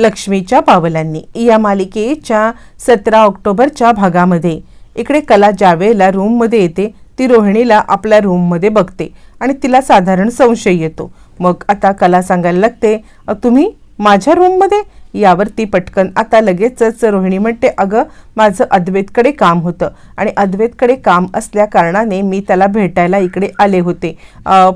लक्ष्मीच्या पावलांनी या मालिकेच्या सतरा ऑक्टोबरच्या भागामध्ये. इकडे कला ज्या वेळेला रूममध्ये येते ती रोहिणीला आपल्या रूममध्ये बघते आणि तिला साधारण संशय येतो. मग आता कला सांगायला लागते तुम्ही माझ्या रूममध्ये यावर ती पटकन. आता लगेचच रोहिणी म्हणते अगं माझं अद्वैतकडे काम होतं आणि अद्वैतकडे काम असल्या कारणाने मी त्याला भेटायला इकडे आले होते.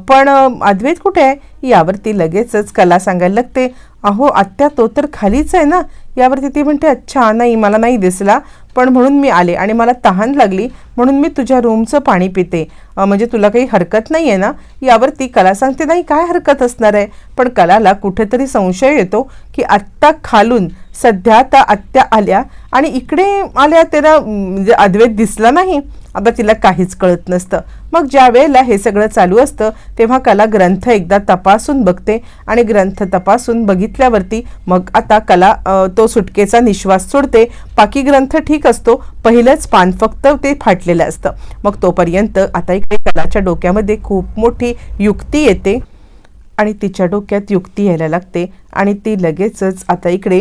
पण अद्वेत अद्वैत कुठे आहे? यावरती लगेचच कला सांगायला लागते अहो आत्या तो तर खालीच आहे ना? यावरती ती म्हणते अच्छा नाही मला नाही दिसला. पण म्हणून मी आले आणि मला तहान लागली म्हणून मी तुझ्या रूमचं पाणी पिते. म्हणजे तुला काही हरकत नाही आहे ना यावरती कला सांगते नाही काय हरकत असणार आहे? पण कलाला कुठेतरी संशय येतो की आत्ता खालून सध्या त्या आत्या आल्या आणि इकडे आल्या त्याला म्हणजे अद्वैत दिसला नाही. आता तिला काहीच कळत नसतं. मग ज्या वेळेला हे सगळं चालू असतं तेव्हा कला ग्रंथ एकदा तपासून बघते आणि ग्रंथ तपासून बघितल्यावरती मग आता कला तो सुटकेचा निश्वास सोडते. बाकी ग्रंथ ठीक असतो. पहिलंच पान फक्त ते फाटलेलं असतं. मग तोपर्यंत आता इकडे कलाच्या डोक्यामध्ये खूप मोठी युक्ती येते. आणि तिच्या डोक्यात युक्ती यायला लागते आणि ती लगेचच आता इकडे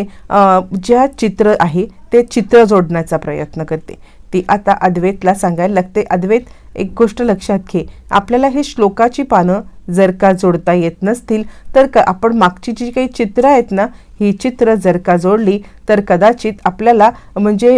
ज्या चित्र आहे ते चित्र जोडण्याचा प्रयत्न करते. ती आता अद्वैतला सांगायला लागते अद्वैत एक गोष्ट लक्षात घे. आपल्याला हे श्लोकाची पानं जर का जोडता येत नसतील तर क आपण मागची जी काही चित्रं आहेत ना ही चित्र जर का जोडली तर कदाचित आपल्याला म्हणजे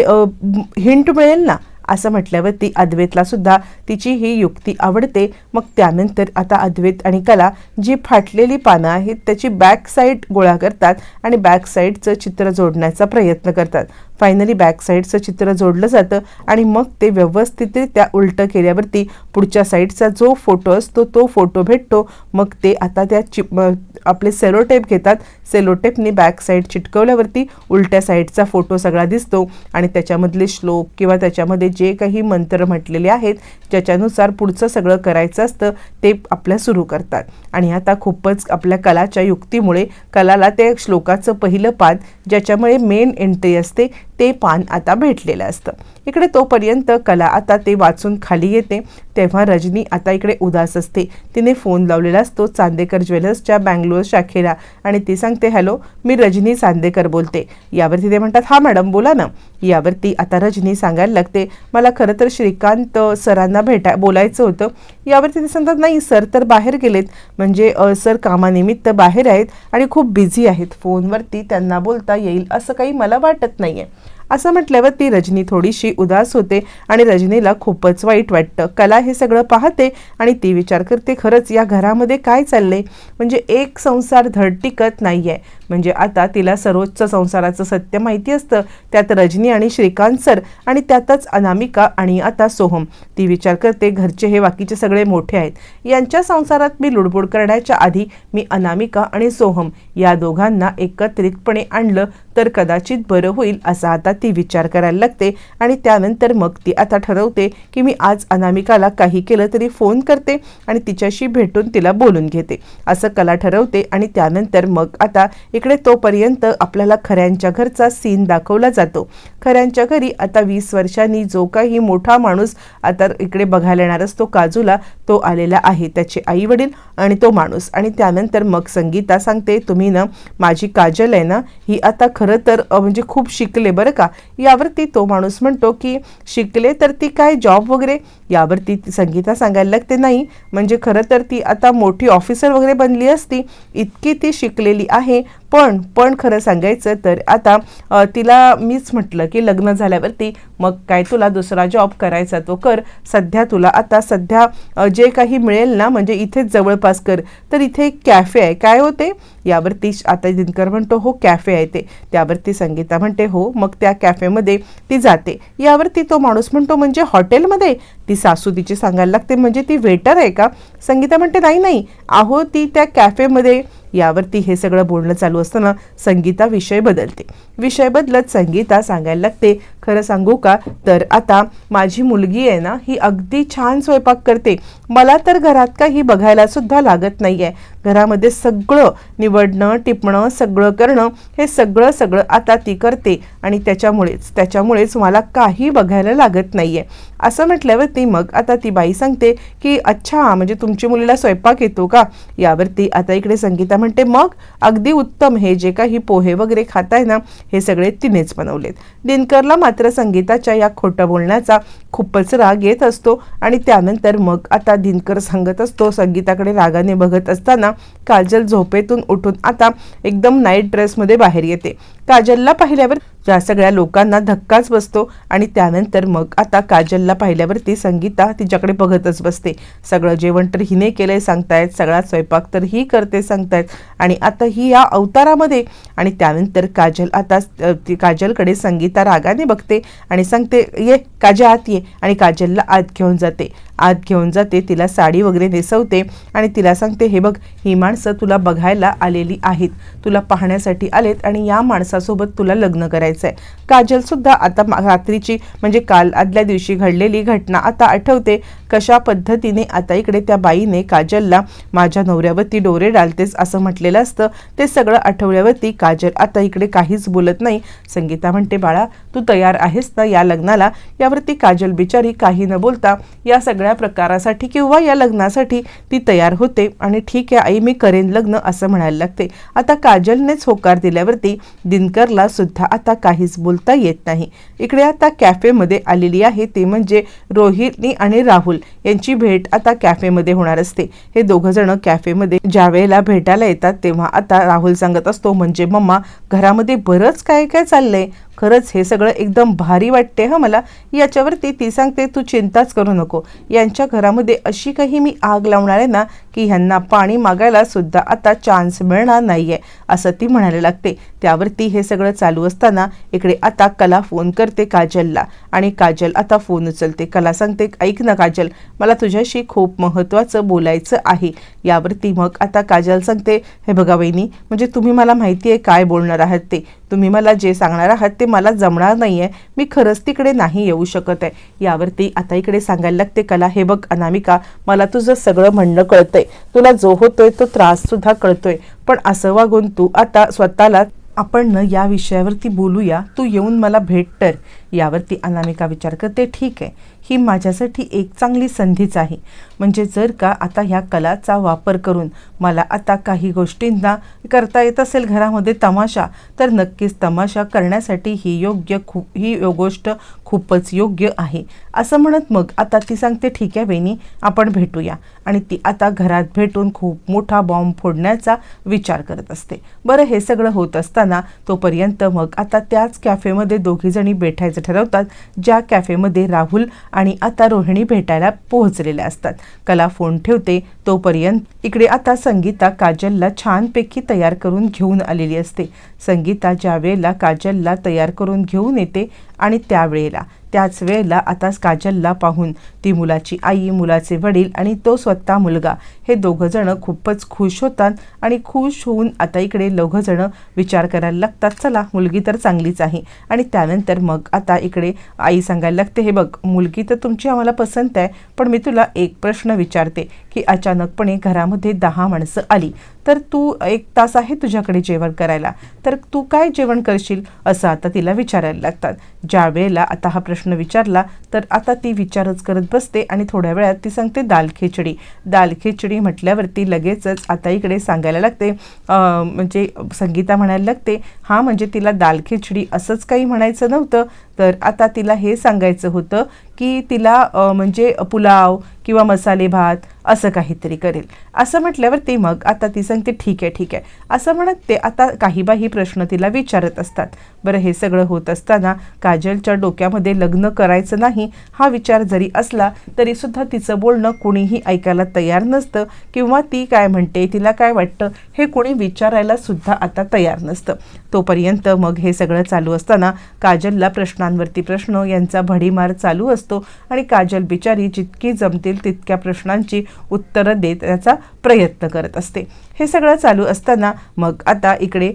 हिंट मिळेल ना. असं म्हटल्यावरती अद्वैतला सुद्धा तिची ही युक्ती आवडते. मग त्यानंतर आता अद्वैत आणि कला जी फाटलेली पानं आहेत त्याची बॅक साईड गोळा करतात आणि बॅक साईडचं चित्र जोडण्याचा प्रयत्न करतात. फायनली बॅक साईडचं चित्र जोडलं जातं आणि मग ते व्यवस्थितरित्या उलटं केल्यावरती पुढच्या साईडचा जो फोटो असतो तो फोटो भेटतो. मग ते आता त्या चिप आपले सेलोटेप घेतात सेलोटेपने बॅक साईड चिटकवल्यावरती उलट्या साईडचा फोटो सगळा दिसतो. आणि त्याच्यामधले श्लोक किंवा त्याच्यामध्ये जे काही मंत्र म्हटलेले आहेत ज्याच्यानुसार पुढचं सगळं करायचं असतं ते आपल्या सुरू करतात. आणि आता खूपच आपल्या कलाच्या युक्तीमुळे कलाला ते श्लोकाचं पहिलं पान ज्याच्यामुळे मेन एंट्री असते ते पान आता भेटलेलं असतं. इकडे तोपर्यंत कला आता ते वाचून खाली येते. तेव्हा रजनी आता इकडे उदास असते. तिने फोन लावलेला असतो चांदेकर ज्वेलर्सच्या बँगलोर शाखेला आणि ती सांगते हॅलो मी रजनी चांदेकर बोलते. यावरती ते म्हणतात हा मॅडम बोला ना. यावरती आता रजनी सांगायला लागते मला खरं तर श्रीकांत सरांना भेटा बोलायचं होतं. यावरती ते सांगतात नाही सर तर बाहेर गेलेत. म्हणजे सर कामानिमित्त बाहेर आहेत आणि खूप बिझी आहेत. फोनवरती त्यांना बोलता येईल असं काही मला वाटत नाही आहे असं म्हटल्यावर ती रजनी थोडीशी उदास होते आणि रजनीला खूपच वाईट वाटतं. कला हे सगळं पाहते आणि ती विचार करते खरंच या घरामध्ये काय चाललंय? म्हणजे एक संसार धड टिकत नाही आहे म्हणजे आता तिला सर्वोच्च संसाराचं सत्य माहिती असतं. त्यात रजनी आणि श्रीकांत सर आणि त्यातच अनामिका आणि आता सोहम. ती विचार करते घरचे हे बाकीचे सगळे मोठे आहेत. यांच्या संसारात मी लुडबुड करण्याच्या आधी मी अनामिका आणि सोहम या दोघांना एकत्रितपणे आणलं. तर कदाचित बरं होईल असा आता ती विचार करायला लागते आणि त्यानंतर मग ती आता ठरवते की मी आज अनामिकाला काही केलं तरी फोन करते आणि तिच्याशी भेटून तिला बोलून घेते. असं कला ठरवते आणि त्यानंतर मग आता इकडे तोपर्यंत आपल्याला खऱ्यांच्या घरचा सीन दाखवला जातो. खऱ्यांच्या घरी आता वीस वर्षांनी जो काही मोठा माणूस आता इकडे बघायला येणार असतो काजूला तो आलेला आहे. त्याचे आई वडील आणि तो माणूस. आणि त्यानंतर मग संगीता सांगते तुम्ही ना माझी काजल आहे ना ही आता खरं तर म्हणजे खूप शिकले बरं का? यावरती तो माणूस म्हणतो की शिकले तर ती काय जॉब वगैरे? यावरती संगीता सांगायला लागते नाही म्हणजे खरं तर ती आता मोठी ऑफिसर वगैरे बनली असती इतकी ती शिकलेली आहे पण पण खरं सांगायचं तर आता तिला मीच म्हटलं की लग्न झाल्यावरती मग काय तुला दुसरा जॉब करायचा तो कर. सध्या तुला आता सध्या जे काही मिळेल ना म्हणजे इथेच जवळपास कर. तर इथे एक कॅफे आहे. काय होते यावरती आता दिनकर म्हणतो हो कॅफे आहे ते. त्यावरती संगीता म्हणते हो मग त्या कॅफेमध्ये ती जाते. यावरती तो माणूस म्हणतो म्हणजे हॉटेलमध्ये? ती सासू तिची सांगायला लागते म्हणजे ती वेटर आहे का? संगीता म्हणते नाही नाही अहो ती त्या कॅफेमध्ये. यावरती हे सगळं बोलणं चालू असताना संगीता विषय बदलते. विषय बदलत संगीता सांगायला लागते. खरं सांगू का? तर आता माझी मुलगी आहे ना ही अगदी छान स्वयंपाक करते. मला तर घरात काही बघायला सुद्धा लागत नाही आहे घरामध्ये सगळं निवडणं टिपणं सगळं करणं हे सगळं सगळं आता ती करते आणि त्याच्यामुळेच त्याच्यामुळेच मला काही बघायला लागत नाही आहे असं म्हटल्यावरती मग आता ती बाई सांगते की अच्छा म्हणजे तुमची मुलीला स्वयंपाक येतो का? यावरती आता इकडे संगीता म्हणते मग अगदी उत्तम हे जे काही पोहे वगैरे खाताय ना हे सगळे तिनेच बनवलेत. दिनकरला मात्र संगीताच्या या खोटं बोलण्याचा खूपच राग येत असतो आणि त्यानंतर मग आता दिनकर सांगत असतो संगीताकडे रागाने बघत असताना काजल झोपेतून उठून आता एकदम नाईट ड्रेसमध्ये बाहेर येते. काजलला पाहिल्यावर या सगळ्या लोकांना धक्काच बसतो आणि त्यानंतर मग आता काजलला पाहिल्यावरती संगीता तिच्याकडे बघतच बसते. सगळं जेवण तर हिने केलंय सांगतायत सगळा स्वयंपाक तर ही करते सांगतायत. आणि आता ही या अवतारामध्ये आणि त्यानंतर काजल आता ती काजलकडे संगीता रागाने बघते आणि सांगते ये काजल आत ये. आणि काजलला आत घेऊन जाते. आत घेऊन जाते तिला साडी वगैरे नेसवते आणि तिला सांगते हे बघ ही माणसं तुला बघायला आलेली आहेत. तुला पाहण्यासाठी आलेत आणि या माणसासोबत तुला लग्न करायचं आहे काजलसुद्धा आता रात्रीची म्हणजे काल आदल्या दिवशी घडलेली घटना आता आठवते. कशा पद्धतीने आता इकडे त्या बाईने काजलला माझ्या नवऱ्यावरती डोरे डालतेस असं म्हटलेलं असतं ते सगळं आठवल्यावरती काजल आता इकडे काहीच बोलत नाही. संगीता म्हणते बाळा तू तयार आहेस ना या लग्नाला? यावरती काजल बिचारी काही न बोलता या सगळ्या प्रकारासाठी किंवा या लग्नासाठी ती तयार होते आणि ठीक आहे आई मी करेन लग्न असं म्हणायला लागते. आता काजलनेच होकार दिल्यावरती दिनकरला सुद्धा आता काहीच बोलता येत नाही. इकडे आता कॅफेमध्ये आलेली आहे ती म्हणजे रोहिणी आणि राहुल. यांची भेट आता कॅफेमध्ये होणार असते. हे दोघं जण कॅफेमध्ये ज्या वेळेला भेटायला येतात तेव्हा आता राहुल सांगत असतो म्हणजे मम्मा घरामध्ये बरंच काय काय चाललंय? खरंच हे सगळं एकदम भारी वाटते हं मला. याच्यावरती ती सांगते तू चिंताच करू नको. यांच्या घरामध्ये अशी काही मी आग लावणार आहे ना की ह्यांना पाणी मागायला सुद्धा आता चान्स मिळणार नाहीये असं ती म्हणायला लागते. त्यावरती हे सगळं चालू असताना इकडे आता कला फोन करते काजलला. आणि काजल आता फोन उचलते. कला सांगते ऐक ना काजल मला तुझ्याशी खूप महत्त्वाचं बोलायचं आहे. यावरती मग आता काजल सांगते हे बघा वहिनी म्हणजे तुम्ही मला माहिती आहे काय बोलणार आहात ते. तुम्ही मला जे सांगणार आहात ते मला जमणार नाही आहे मी खरंच तिकडे नाही येऊ शकत आहे. यावरती आता इकडे सांगायला लागते कला. हे बघ अनामिका मला तुझं सगळं म्हणणं कळतंय. तुला जो होतोय तो त्राससुद्धा कळतोय. पण असं वागून तू आता स्वतःला आपण या विषयावरती बोलूया. तू येऊन मला भेट तर. यावरती अनामिका विचार करते ठीक आहे ही माझ्यासाठी एक चांगली संधीच आहे. म्हणजे जर का आता ह्या कलाचा वापर करून मला आता काही गोष्टींना करता येत असेल घरामध्ये तमाशा तर नक्कीच तमाशा करण्यासाठी ही योग्य खूप ही यो- गोष्ट खूपच योग्य आहे. असं म्हणत मग आता ती सांगते ठीक आहे बहिणी आपण भेटूया. आणि ती आता घरात भेटून खूप मोठा बॉम्ब फोडण्याचा विचार करत असते. बरं हे सगळं होत असताना तोपर्यंत मग आता त्याच कॅफेमध्ये दोघीजणी बैठायचं ठरवतात ज्या कॅफेमध्ये राहुल आणि आता रोहिणी भेटायला पोहोचलेल्या असतात. कला फोन ठेवते तोपर्यंत इकडे आता संगीता काजलला छानपैकी तयार करून घेऊन आलेली असते. संगीता ज्या वेळेला काजलला तयार करून घेऊन येते आणि त्यावेळेला त्याच वेळेला आता काजलला पाहून ती मुलाची आई मुलाचे वडील आणि तो स्वतः मुलगा हे दोघं जण खूपच खुश होतात आणि खुश होऊन आता इकडे दोघं जण विचार करायला लागतात चला मुलगी तर चांगलीच आहे. आणि त्यानंतर मग आता इकडे आई सांगायला लागते हे बघ मुलगी तर तुमची आम्हाला पसंत आहे पण मी तुला एक प्रश्न विचारते की अचानकपणे घरामध्ये दहा माणसं आली तर तू एक तास आहे तुझ्याकडे जेवण करायला. तर तू काय जेवण करशील? असं आता तिला विचारायला लागतात. ज्या वेळेला आता हा प्रश्न विचारला तर आता ती विचारच करत बसते आणि थोड्या वेळात ती सांगते दाल खिचडी. दाल खिचडी म्हटल्यावरती लगेचच आता इकडे सांगायला लागते. म्हणजे संगीता म्हणायला लागते हां म्हणजे तिला दाल खिचडी असंच काही म्हणायचं नव्हतं. तर आता तिला हे सांगायचं होतं की तिला म्हणजे पुलाव किंवा मसाले भात असं काहीतरी करेल. असं म्हटल्यावर ते मग आता ती सांगते ठीक आहे ठीक आहे. असं म्हणत ते आता काही बाही प्रश्न तिला विचारत असतात. बरं हे सगळं होत असताना काजलच्या डोक्यामध्ये लग्न करायचं नाही हा विचार जरी असला तरीसुद्धा तिचं बोलणं कुणीही ऐकायला तयार नसतं किंवा ती काय म्हणते तिला काय वाटतं हे कोणी विचारायला सुद्धा आता तयार नसतं. तोपर्यंत मग हे सगळं चालू असताना काजलला प्रश्नांवरती प्रश्न यांचा भडीमार चालू असतो असतो. आणि काजल बिचारी जितकी जमतील तितक्या प्रश्नांची उत्तरं देत त्याचा प्रयत्न करत असते. हे सगळं चालू असताना मग आता इकडे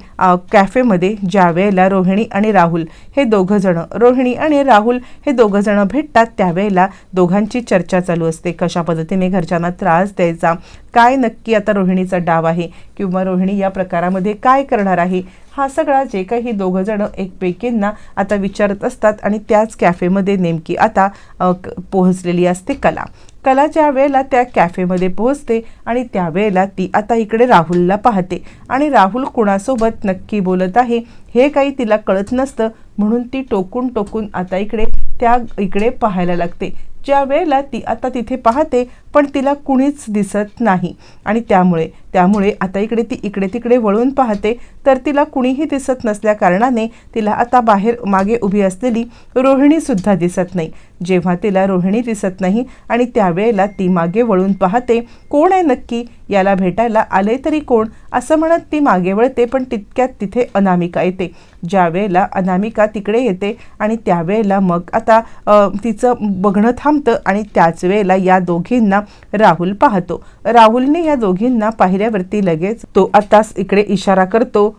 कॅफेमध्ये ज्या वेळेला रोहिणी आणि राहुल हे दोघं जण रोहिणी आणि राहुल हे दोघं जण भेटतात त्यावेळेला दोघांची चर्चा चालू असते. कशा पद्धतीने घरच्यांना त्रास द्यायचा? काय नक्की आता रोहिणीचा डाव आहे? किंवा रोहिणी या प्रकारामध्ये काय करणार आहे? हा सगळा जे काही दोघं जण एकमेकींना आता विचारत असतात आणि त्याच कॅफेमध्ये नेमकी आता पोहोचलेली असते कला. कला ज्या वेळेला त्या कॅफेमध्ये पोहोचते आणि त्यावेळेला ती आता इकडे राहुलला पाहते. आणि राहुल कुणासोबत नक्की बोलत आहे हे काही तिला कळत नसतं म्हणून ती टोकून टोकून आता इकडे त्या इकडे पाहायला लागते. ज्या वेळेला ती आता तिथे पाहते पण तिला कुणीच दिसत नाही. आणि त्यामुळे त्यामुळे आता इकडे ती इकडे तिकडे वळून पाहते तर तिला कुणीही दिसत नसल्या कारणाने तिला आता बाहेर मागे उभी असलेली रोहिणीसुद्धा दिसत नाही. जेव्हा तिला रोहिणी दिसत नाही आणि त्यावेळेला ती मागे वळून पाहते कोण आहे नक्की? याला भेटायला आले तरी कोण? असं म्हणत ती मागे वळते पण तितक्यात तिथे अनामिका येते. ज्या वेळेला अनामिका तिकडे येते आणि त्यावेळेला मग आता तिचं बघणं थांबतं आणि त्याच वेळेला या दोघींना राहुल पाहतो. राहुलने या दोघींना पाहिल्यावरती लगेच तो आताच इकडे इशारा करतो.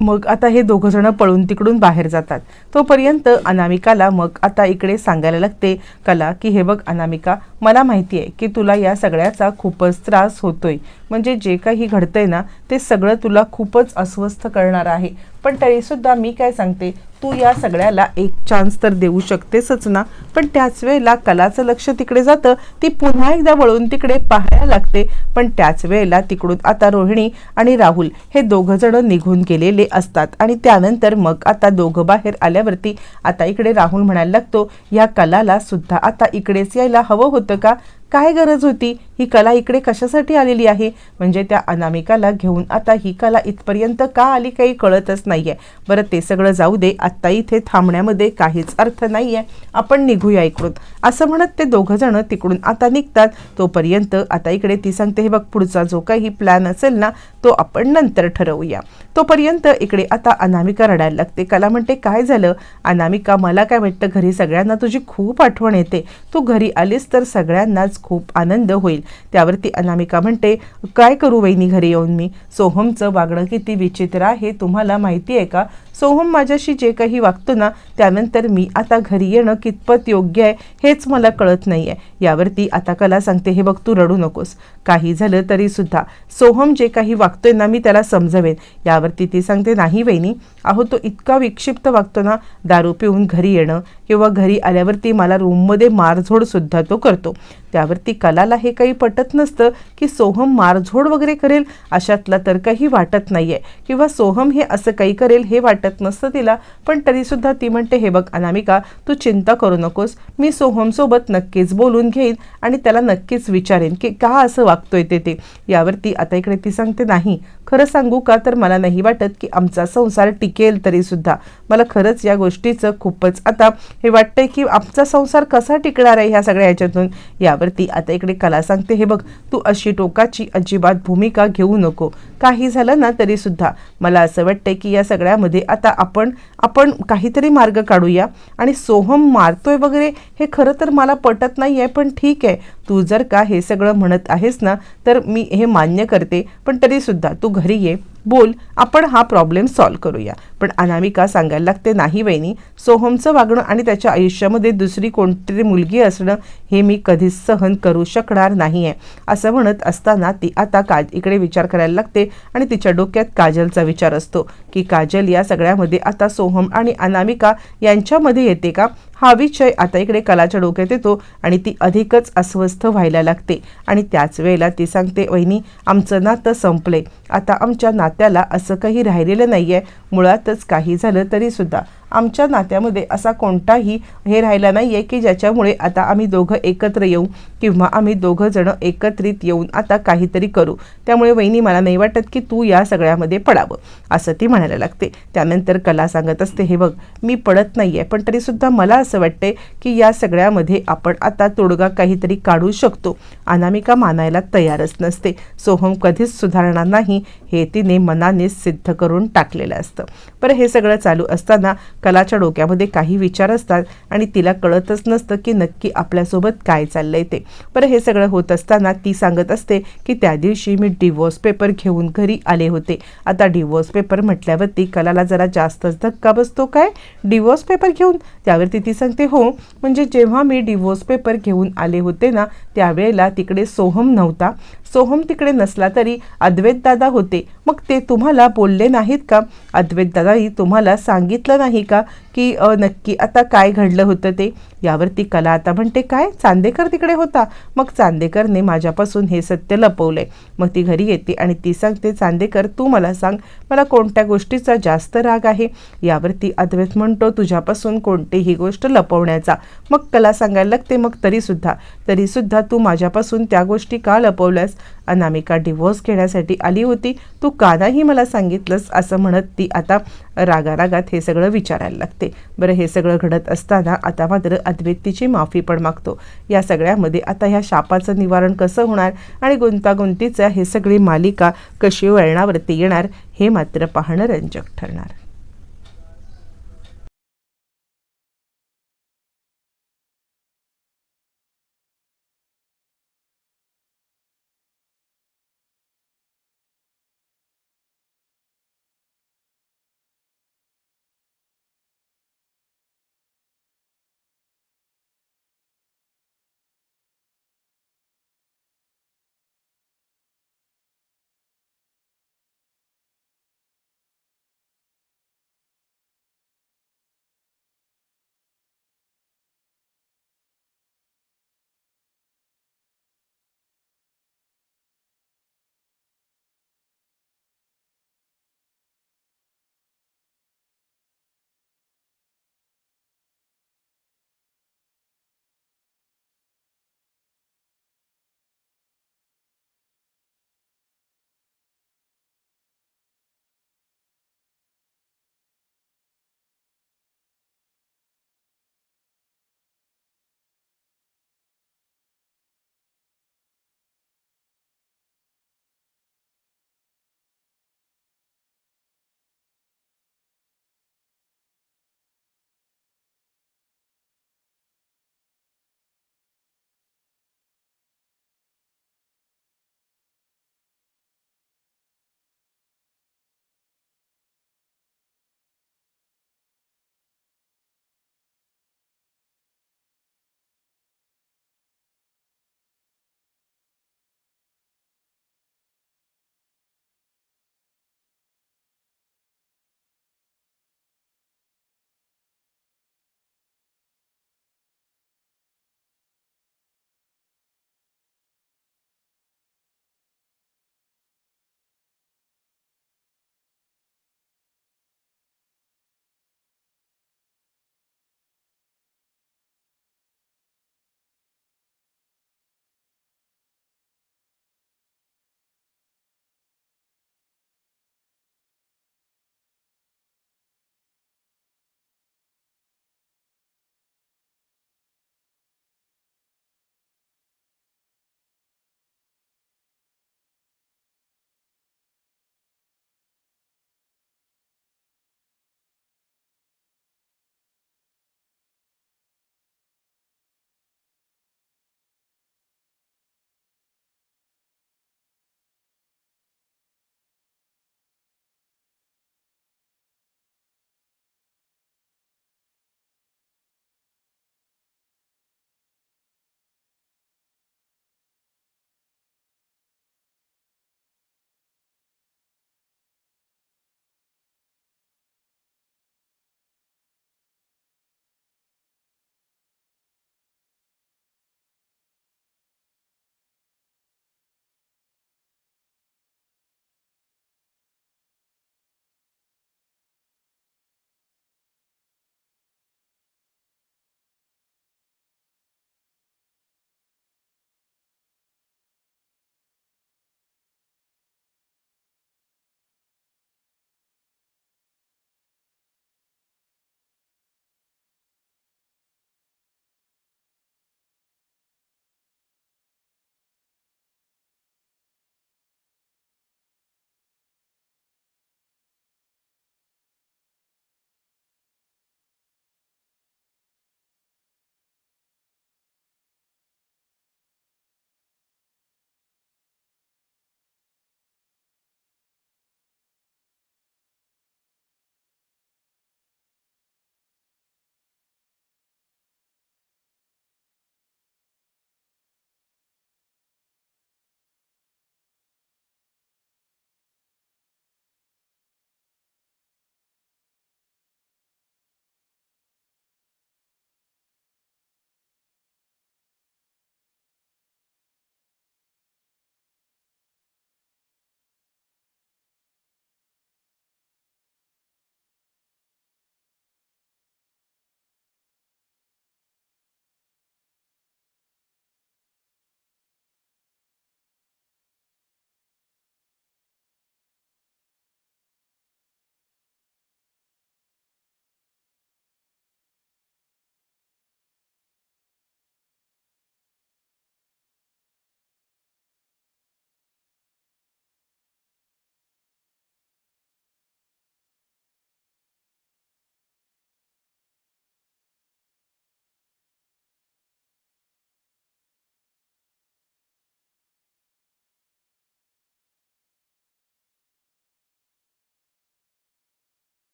मग आता हे दोघं जण पळून तिकडून बाहेर जातात. तोपर्यंत अनामिकाला मग आता इकडे सांगायला लागते कला की हे बघ अनामिका मला माहिती आहे की तुला या सगळ्याचा खूपच त्रास होतोय. म्हणजे जे काही घडतंय ना ते सगळं तुला खूपच अस्वस्थ करणार आहे. पण तरीसुद्धा मी काय सांगते तू या सगळ्याला एक चान्स तर देऊ शकतेसच ना. पण त्याच वेळेला कलाचं लक्ष तिकडे जातं ती पुन्हा एकदा वळून तिकडे पाहायला लागते. पण त्याच वेळेला तिकडून आता रोहिणी आणि राहुल हे दोघं जण निघून गेलेले असतात. आणि त्यानंतर मग आता दोघं बाहेर आल्यावरती आता इकडे राहुल म्हणायला लागतो या कलाला सुद्धा आता इकडेच यायला हवं होतं का? काय गरज होती? ही कला इकडे कशासाठी आलेली आहे? म्हणजे त्या अनामिकाला घेऊन आता ही कला इथपर्यंत का आली काही कळतच नाही आहे बरं ते सगळं जाऊ दे. आत्ता इथे थांबण्यामध्ये काहीच अर्थ नाही आहे आपण निघूया इकडून. असं म्हणत ते दोघं जण तिकडून आता निघतात. तोपर्यंत आता इकडे ती सांगते हे बघ पुढचा जो काही प्लॅन असेल ना तो आपण नंतर ठरवूया. तोपर्यंत इकडे आता अनामिका रडायला लागते. कला म्हणते काय झालं? अनामिका मला काय वाटतं घरी सगळ्यांना तुझी खूप आठवण येते. तू घरी आलीस तर सगळ्यांनाच खूप आनंद होईल. त्यावरती अनामिका म्हणते काय करू वहिनी घरी येऊन मी? सोहमचं वागणं किती विचित्र आहे तुम्हाला माहिती आहे का? सोहम माझ्याशी जे काही वागतो ना त्यानंतर मी आता घरी येणं कितपत योग्य आहे हेच मला कळत नाही आहे यावरती आता कला सांगते हे बघ तू रडू नकोस. काही झालं तरीसुद्धा सोहम जे काही वागतोय ना मी त्याला समजवेन. त्यावरती ती सांगते नाही वहिनी अहो तो इतका विक्षिप्त वागतो ना दारू पिऊन घरी येणं किंवा घरी आल्यावरती मला रूममध्ये मारझोड सुद्धा तो करतो. त्यावरती कलाला हे काही पटत नसतं की सोहम मारझोड वगैरे करेल अशातला तर काही वाटत नाहीये. किंवा सोहम हे असं काही करेल हे वाटत नसतं तिला पण तरीसुद्धा ती म्हणते हे बघ अनामिका तू चिंता करू नकोस. मी सोहमसोबत नक्कीच बोलून घेईन आणि त्याला नक्कीच विचारेन की का असं वागतोय ते ते. यावरती आता इकडे ती सांगते नाही खरं सांगू का? तर मला नाही वाटत की आमचा संसार टिकेल तरीसुद्धा. मला खरंच या गोष्टीचं खूपच आता हे वाटतंय की आमचा संसार कसा टिकणार आहे ह्या सगळ्या ह्याच्यातून? यावरती आता इकडे कला सांगते हे बघ तू अशी टोकाची अजिबात भूमिका घेऊ नको. काही झालं ना तरी सुद्धा. मला असं वाटतंय की या सगळ्यामध्ये आता आपण आपण काहीतरी मार्ग काढूया. आणि सोहम मारतोय वगैरे हे खरं तर मला पटत नाही आहे पण ठीक आहे. तू जर का हे सगळं म्हणत आहेस ना तर मी हे मान्य करते पण तरीसुद्धा तू घरी ये. बोल आपण हा प्रॉब्लेम सॉल्व करूया. पण अनामिका सांगायला लागते नाही वहिनी सोहमचं वागणं आणि त्याच्या आयुष्यामध्ये दुसरी कोणतरी मुलगी असणं हे मी कधीच सहन करू शकणार नाही आहे असं म्हणत असताना ती आता काज इकडे विचार करायला लागते आणि तिच्या डोक्यात काजलचा विचार असतो की काजल या सगळ्यामध्ये आता सोहम आणि अनामिका यांच्यामध्ये येते का? हा विषय आता इकडे कलाच्या डोक्यात येतो आणि ती अधिकच अस्वस्थ व्हायला लागते. आणि त्याच वेळेला ती सांगते वहिनी आमचं नातं संपले आता आमच्या नात्याला असं काही राहिलेलं नाही आहे मुळातच काही झालं तरीसुद्धा आमच्या नात्यामध्ये असा कोणताही हे राहिला नाही आहे की ज्याच्यामुळे आता आम्ही दोघं एकत्र येऊ किंवा आम्ही दोघंजणं एकत्रित येऊन आता काहीतरी करू. त्यामुळे वहिनी मला नाही वाटत की तू या सगळ्यामध्ये पडावं असं ती म्हणायला लागते. त्यानंतर कला सांगत असते हे बघ मी पडत नाही आहे पण तरीसुद्धा मला असं वाटते की या सगळ्यामध्ये आपण आता तोडगा काहीतरी काढू शकतो. अनामिका मानायला तयारच नसते. सोहम कधीच सुधारणार नाही. हे तिने मनाने सिद्ध करून टाकलेलं असतं. बरं हे सगळं चालू असताना कलाच्या डोक्यामध्ये काही विचार असतात आणि तिला कळतच नसतं की नक्की आपल्यासोबत काय चाललंय ते. बरं हे सगळं होत असताना ती सांगत असते की त्या दिवशी मी डिवोर्स पेपर घेऊन घरी आले होते. आता डिवोर्स पेपर म्हटल्यावरती कलाला जरा जास्तच धक्का बसतो काय? डिवोर्स पेपर घेऊन? त्यावरती ती सांगते हो म्हणजे जेव्हा मी डिवोर्स पेपर घेऊन आले होते ना त्यावेळेला तिकडे सोहम नव्हता. सोहम तिकडे नसला तरी अद्वैत दादा होते. मग ते तुम्हाला बोलले नाहीत का? अद्वैत दादाही तुम्हाला सांगितलं नाही का? की नक्की आता काय घडलं होतं ते? यावरती कला आता म्हणते काय? चांदेकर तिकडे होता. मग चांदेकरने माझ्यापासून हे सत्य लपवलंय. मग ती घरी येते आणि ती सांगते चांदेकर तू मला सांग मला कोणत्या गोष्टीचा जास्त राग आहे? यावरती अद्वैत म्हणतो तुझ्यापासून कोणतीही गोष्ट लपवण्याचा. मग कला सांगायला लागते मग तरीसुद्धा तरीसुद्धा तू माझ्यापासून त्या गोष्टी का लपवल्यास? अनामिका डिवोर्स घेण्यासाठी आली होती. तू का नाही मला सांगितलंस? असं म्हणत ती आता रागारागात हे सगळं विचारायला लागते. बरं हे सगळं घडत असताना आता मात्र अद्वैतीची माफी पण मागतो. या सगळ्यामध्ये आता ह्या शापाचं निवारण कसं होणार आणि गुंतागुंतीचं हे सगळी मालिका कशी वळणावरती येणार हे मात्र पाहणं रंजक ठरणार.